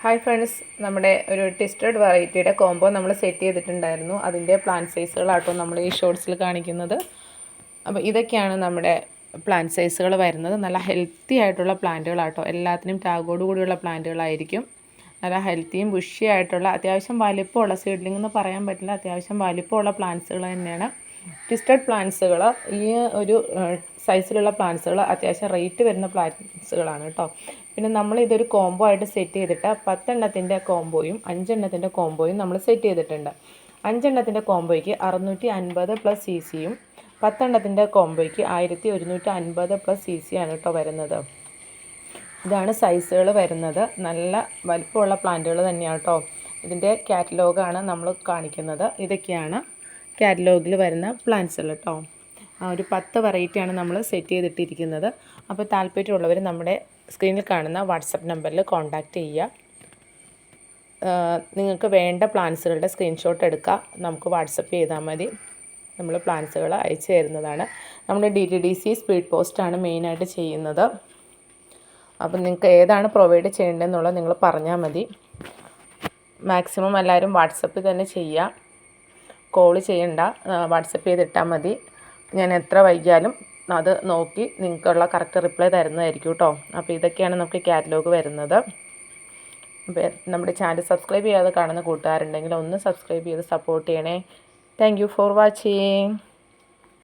Hi friends നമ്മുടെ ഒരു twisted വെറൈറ്റിയുടെ കോംബോ നമ്മൾ സെറ്റ് ചെയ്തിട്ടുണ്ടായിരുന്നു. അതിന്റെ പ്ലാന്റ് സൈസുകളാട്ടോ നമ്മൾ ഈ ഷോർട്സിൽ കാണിക്കുന്നത്. അപ്പോൾ ഇതൊക്കെയാണ് നമ്മുടെ പ്ലാന്റ് സൈസുകൾ വരുന്നത്. നല്ല ഹെൽത്തി ആയിട്ടുള്ള പ്ലാന്റുകളാട്ടോ എല്ലാത്തിനും ടാഗോട് കൂടിയുള്ള പ്ലാന്റുകളായിരിക്കും നല്ല ഹെൽത്തിയും ബുഷി ആയിട്ടുള്ള അത്യാവശ്യം വലിപ്പമുള്ള സീഡ്ലിംഗ് എന്ന് പറയാൻ പറ്റില്ല അത്യാവശ്യം വലിപ്പമുള്ള പ്ലാന്റ്സുകൾ തന്നെയാണ്. ട്വിസ്റ്റഡ് പ്ലാന്റ്സുകൾ ഈ ഒരു സൈസിലുള്ള പ്ലാന്റ്സുകൾ അത്യാവശ്യം റേറ്റ് വരുന്ന പ്ലാന്റ്സുകളാണ് കേട്ടോ പിന്നെ നമ്മൾ ഇതൊരു കോംബോ ആയിട്ട് സെറ്റ് ചെയ്തിട്ട് പത്തെണ്ണത്തിന്റെ കോംബോയും അഞ്ചെണ്ണത്തിന്റെ കോംബോയും നമ്മൾ സെറ്റ് ചെയ്തിട്ടുണ്ട്. അഞ്ചെണ്ണത്തിന്റെ കോംബോയ്ക്ക് അറുന്നൂറ്റി അൻപത് പ്ലസ് സി സിയും പത്തെണ്ണത്തിന്റെ കോംബോയ്ക്ക് ആയിരത്തി ഒരുന്നൂറ്റി അൻപത് പ്ലസ് സി സി ആണ് കേട്ടോ വരുന്നത്. ഇതാണ് സൈസുകൾ വരുന്നത്. നല്ല വലിപ്പമുള്ള പ്ലാന്റുകൾ തന്നെയാണ് കേട്ടോ ഇതിന്റെ കാറ്റലോഗാണ് നമ്മൾ കാണിക്കുന്നത്. ഇതൊക്കെയാണ് കാറ്റലോഗിൽ വരുന്ന പ്ലാന്റ്സുകൾ കേട്ടോ. ഒരു പത്ത് വെറൈറ്റിയാണ് നമ്മൾ സെറ്റ് ചെയ്തിട്ടിരിക്കുന്നത്. അപ്പോൾ താല്പര്യമുള്ളവർ നമ്മുടെ സ്ക്രീനിൽ കാണുന്ന വാട്സപ്പ് നമ്പറിൽ കോൺടാക്റ്റ് ചെയ്യുക. നിങ്ങൾക്ക് വേണ്ട പ്ലാൻസുകളുടെ സ്ക്രീൻഷോട്ട് എടുക്കുക. നമുക്ക് വാട്സപ്പ് ചെയ്താൽ മതി. നമ്മൾ പ്ലാൻസുകൾ അയച്ചു തരുന്നതാണ്. നമ്മുടെ D T D C speed പോസ്റ്റാണ് മെയിനായിട്ട് ചെയ്യുന്നത്. അപ്പം നിങ്ങൾക്ക് ഏതാണ് പ്രൊവൈഡ് ചെയ്യേണ്ടതെന്നുള്ളത് നിങ്ങൾ പറഞ്ഞാൽ മതി. മാക്സിമം എല്ലാവരും വാട്സപ്പിൽ തന്നെ ചെയ്യുക. കോൾ ചെയ്യണ്ട. വാട്സപ്പ് ചെയ്തിട്ടാൽ മതി. ഞാൻ എത്ര വൈകിയാലും അത് നോക്കി നിങ്ങൾക്കുള്ള കറക്റ്റ് റിപ്ലൈ തരുന്നതായിരിക്കും കേട്ടോ അപ്പോൾ ഇതൊക്കെയാണ് നമുക്ക് കാറ്റലോഗ് വരുന്നത്. അപ്പോൾ നമ്മുടെ ചാനൽ സബ്സ്ക്രൈബ് ചെയ്യാതെ കാണുന്ന കൂട്ടുകാരുണ്ടെങ്കിൽ ഒന്ന് സബ്സ്ക്രൈബ് ചെയ്ത് സപ്പോർട്ട് ചെയ്യണേ. Thank for watching